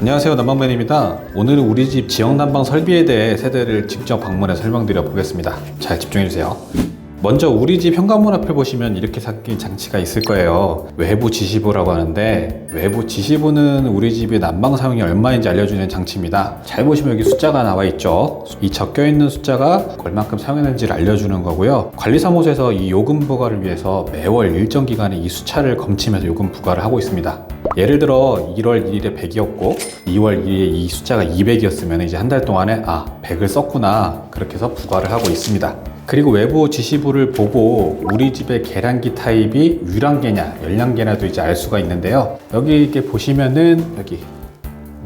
안녕하세요 난방맨입니다. 오늘은 우리 집 지역 난방 설비에 대해 세대를 직접 방문해 설명드려 보겠습니다. 잘 집중해 주세요. 먼저 우리 집 현관문 앞에 보시면 이렇게 생긴 장치가 있을 거예요. 외부 지시부라고 하는데 외부 지시부는 우리 집의 난방 사용이 얼마인지 알려주는 장치입니다. 잘 보시면 여기 숫자가 나와 있죠. 이 적혀 있는 숫자가 얼만큼 사용했는지를 알려주는 거고요. 관리사무소에서 이 요금 부과를 위해서 매월 일정 기간에 이 수차를 검침해서 요금 부과를 하고 있습니다 예를 들어 1월 1일에 100이었고 2월 1일에 이 숫자가 200이었으면 이제 한 달 동안에 아 100을 썼구나. 그렇게 해서 부과를 하고 있습니다. 그리고 외부 지시부를 보고 우리 집의 계량기 타입이 유량계냐 열량계냐도 이제 알 수가 있는데요. 여기 이렇게 보시면은 여기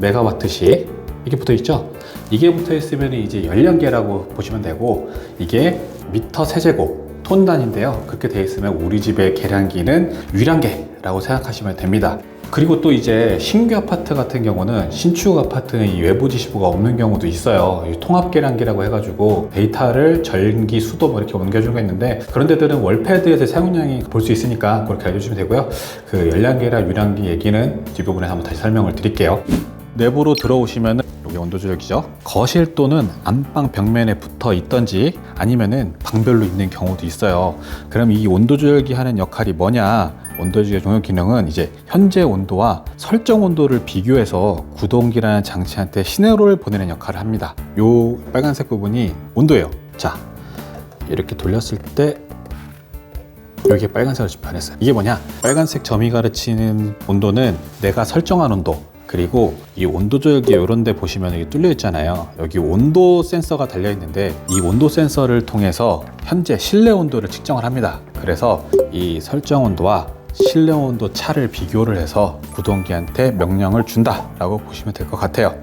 메가와트씩 이게 붙어 있죠? 이게 붙어 있으면 이제 열량계라고 보시면 되고 이게 미터 세제곱 톤 단위인데요. 그렇게 되어 있으면 우리 집의 계량기는 유량계 라고 생각하시면 됩니다 그리고 또 이제 신규 아파트 같은 경우는 신축 아파트는 이 외부 지시부가 없는 경우도 있어요. 이 통합 계량기라고 해가지고 데이터를 전기, 수도 뭐 이렇게 옮겨주는 거 있는데 그런 데들은 월패드에서 사용량이 볼 수 있으니까 그렇게 알려주시면 되고요. 그 열량계랑 유량기 얘기는 뒷부분에 한번 다시 설명을 드릴게요. 내부로 들어오시면 여기 온도 조절기죠. 거실 또는 안방 벽면에 붙어 있던지 아니면은 방별로 있는 경우도 있어요. 그럼 이 온도 조절기 하는 역할이 뭐냐? 온도 조절 종료 기능은 이제 현재 온도와 설정 온도를 비교해서 구동기라는 장치한테 신호를 보내는 역할을 합니다. 요 빨간색 부분이 온도예요. 자, 이렇게 돌렸을 때 여기에 빨간색으로 변했어요. 이게 뭐냐? 빨간색 점이 가르치는 온도는 내가 설정한 온도. 그리고 이 온도 조절기 이런 데 보시면 여기 뚫려 있잖아요. 여기 온도 센서가 달려 있는데 이 온도 센서를 통해서 현재 실내 온도를 측정을 합니다. 그래서 이 설정 온도와 실내 온도 차를 비교를 해서 구동기한테 명령을 준다라고 보시면 될 것 같아요.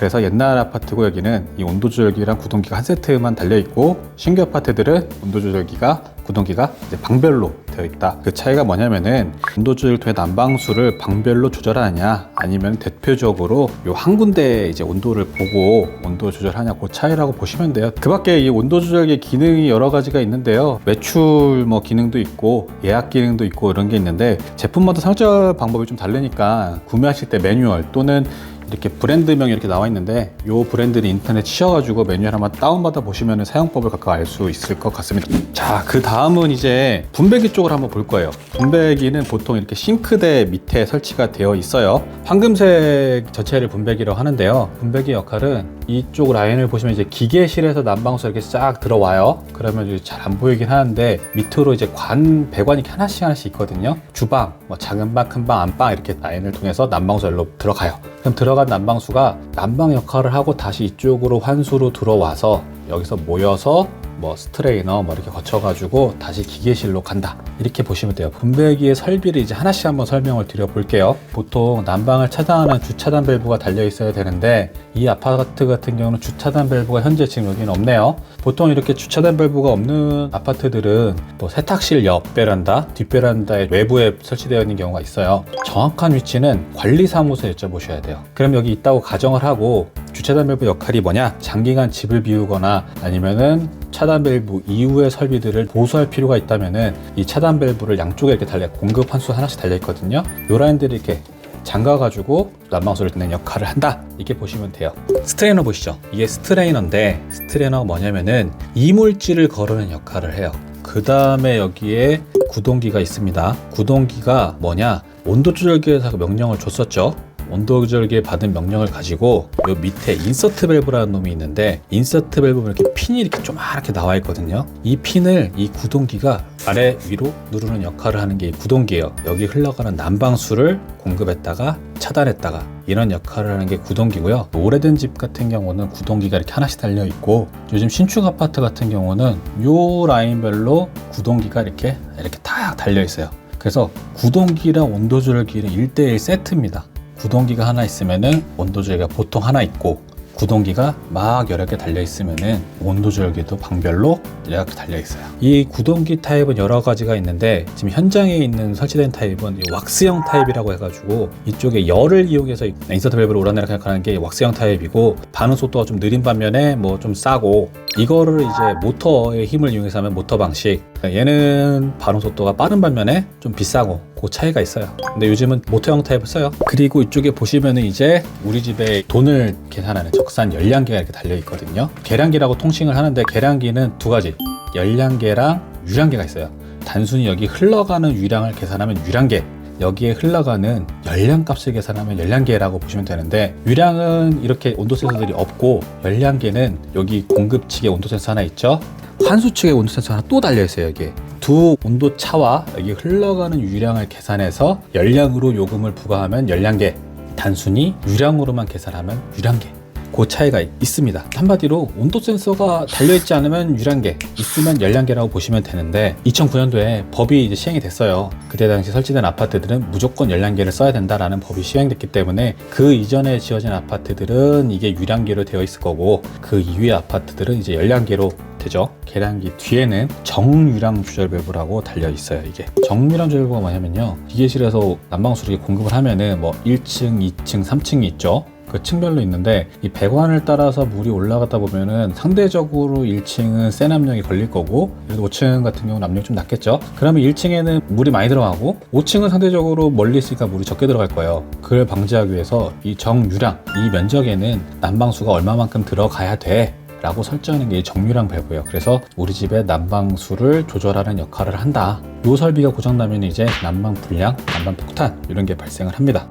그래서 옛날 아파트고 여기는 이 온도 조절기랑 구동기가 한 세트만 달려 있고 신규 아파트들은 온도 조절기가 구동기가 이제 방별로 되어 있다. 그 차이가 뭐냐면은 온도 조절 통해 난방수를 방별로 조절하느냐 아니면 대표적으로 요 한 군데 이제 온도를 보고 온도 조절하냐 그 차이라고 보시면 돼요. 그밖에 이 온도 조절기 기능이 여러 가지가 있는데요. 매출 뭐 기능도 있고 예약 기능도 있고 이런 게 있는데 제품마다 설정 방법이 좀 다르니까 구매하실 때 매뉴얼 또는 이렇게 브랜드명이 이렇게 나와 있는데 이 브랜드는 인터넷 치셔가지고 매뉴얼 한번 다운받아 보시면 사용법을 각각 알 수 있을 것 같습니다. 자, 그 다음은 이제 분배기 쪽을 한번 볼 거예요. 분배기는 보통 이렇게 싱크대 밑에 설치가 되어 있어요. 황금색 전체를 분배기라고 하는데요. 분배기 역할은 이쪽 라인을 보시면 이제 기계실에서 난방수 이렇게 쫙 들어와요. 그러면 잘 안 보이긴 하는데 밑으로 이제 관 배관이 하나씩 하나씩 있거든요. 주방, 뭐 작은 방, 큰 방, 안방 이렇게 라인을 통해서 난방수 열로 들어가요. 그럼 들어 간 난방수가 난방 역할을 하고 다시 이쪽으로 환수로 들어와서 여기서 모여서 뭐 스트레이너 뭐 이렇게 거쳐가지고 다시 기계실로 간다. 이렇게 보시면 돼요. 분배기의 설비를 이제 하나씩 한번 설명을 드려 볼게요. 보통 난방을 차단하는 주차단 밸브가 달려 있어야 되는데 이 아파트 같은 경우는 주차단 밸브가 현재 지금 여기는 없네요. 보통 이렇게 주차단 밸브가 없는 아파트들은 뭐 세탁실 옆 베란다 뒷 베란다의 외부에 설치되어 있는 경우가 있어요. 정확한 위치는 관리사무소에 여쭤보셔야 돼요. 그럼 여기 있다고 가정을 하고 주차단 밸브 역할이 뭐냐 장기간 집을 비우거나 아니면은 차단 밸브 이후의 설비들을 보수할 필요가 있다면은 이 차단 밸브를 양쪽에 이렇게 달려 공급 환수 하나씩 달려 있거든요. 요 라인들이 이렇게 잠가 가지고 난방수를 듣는 역할을 한다. 이렇게 보시면 돼요. 스트레이너 보시죠. 이게 스트레이너인데 스트레이너가 뭐냐면은 이물질을 거르는 역할을 해요. 그 다음에 여기에 구동기가 있습니다. 구동기가 뭐냐? 온도 조절기에서 명령을 줬었죠. 온도 조절기에 받은 명령을 가지고 요 밑에 인서트 밸브라는 놈이 있는데 인서트 밸브 이렇게 핀이 이렇게 조그맣게 나와 있거든요. 이 핀을 이 구동기가 아래 위로 누르는 역할을 하는 게이 구동기예요. 여기 흘러가는 난방수를 공급했다가 차단했다가 이런 역할을 하는 게 구동기고요. 오래된 집 같은 경우는 구동기가 이렇게 하나씩 달려 있고 요즘 신축 아파트 같은 경우는 요 라인별로 구동기가 이렇게 이렇게 다 달려 있어요. 그래서 구동기랑 온도 조절기는 1대1 세트입니다. 구동기가 하나 있으면은 온도 조절기가 보통 하나 있고 구동기가 막 여러 개 달려 있으면은 온도 조절기도 방별로 이렇게 달려 있어요. 이 구동기 타입은 여러 가지가 있는데 지금 현장에 있는 설치된 타입은 이 왁스형 타입이라고 해가지고 이쪽에 열을 이용해서 인서트 밸브를 오라내리게 하는 게 왁스형 타입이고 반응 속도가 좀 느린 반면에 뭐 좀 싸고 이거를 이제 모터의 힘을 이용해서 하면 모터 방식. 얘는 반응 속도가 빠른 반면에 좀 비싸고 그 차이가 있어요. 근데 요즘은 모터형 타입을 써요. 그리고 이쪽에 보시면은 이제 우리 집에 돈을 계산하는 적산 열량계가 이렇게 달려 있거든요. 계량기라고 통칭을 하는데 계량기는 두 가지. 열량계랑 유량계가 있어요. 단순히 여기 흘러가는 유량을 계산하면 유량계, 여기에 흘러가는 열량 값을 계산하면 열량계라고 보시면 되는데 유량은 이렇게 온도 센서들이 없고 열량계는 여기 공급 측에 온도 센서 하나 있죠 환수 측에 온도 센서 하나 또 달려 있어요 여기 두 온도 차와 여기 흘러가는 유량을 계산해서 열량으로 요금을 부과하면 열량계 단순히 유량으로만 계산하면 유량계 그 차이가 있습니다. 한마디로 온도 센서가 달려있지 않으면 유량계, 있으면 열량계라고 보시면 되는데 2009년도에 법이 이제 시행이 됐어요. 그때 당시 설치된 아파트들은 무조건 열량계를 써야 된다라는 법이 시행됐기 때문에 그 이전에 지어진 아파트들은 이게 유량계로 되어 있을 거고 그 이후의 아파트들은 이제 열량계로 되죠. 계량기 뒤에는 정유량 조절 밸브라고 달려 있어요. 이게 정유량 조절 밸브가 뭐냐면요. 기계실에서 난방수를 공급을 하면은 뭐 1층, 2층, 3층이 있죠. 그 층별로 있는데 이 배관을 따라서 물이 올라가다 보면은 상대적으로 1층은 센 압력이 걸릴 거고 그래도 5층 같은 경우는 압력이 좀 낮겠죠 그러면 1층에는 물이 많이 들어가고 5층은 상대적으로 멀리 있으니까 물이 적게 들어갈 거예요 그걸 방지하기 위해서 이 정유량 이 면적에는 난방수가 얼마만큼 들어가야 돼 라고 설정하는 게이 정유량 밸브예요. 그래서 우리 집의 난방수를 조절하는 역할을 한다. 요 설비가 고장나면 이제 난방 불량, 난방 폭탄 이런 게 발생을 합니다.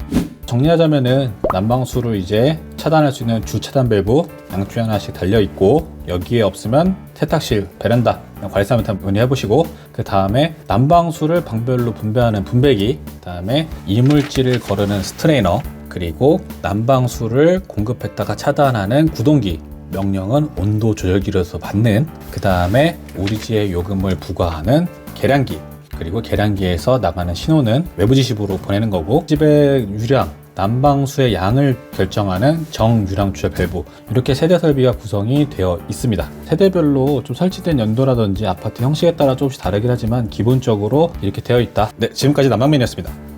정리하자면은 난방수를 이제 차단할 수 있는 주 차단 밸브 양쪽에 하나씩 달려 있고 여기에 없으면 세탁실, 베란다 관리사한테 문의해 보시고 그 다음에 난방수를 방별로 분배하는 분배기, 그 다음에 이물질을 거르는 스트레이너, 그리고 난방수를 공급했다가 차단하는 구동기 명령은 온도 조절기로서 받는 그 다음에 집에 요금을 부과하는 계량기 그리고 계량기에서 나가는 신호는 외부 지시부로 보내는 거고 집의 유량 난방수의 양을 결정하는 정유량 조절 밸브 이렇게 세대 설비가 구성이 되어 있습니다. 세대별로 좀 설치된 연도라든지 아파트 형식에 따라 조금씩 다르긴 하지만 기본적으로 이렇게 되어 있다. 네 지금까지 난방맨이었습니다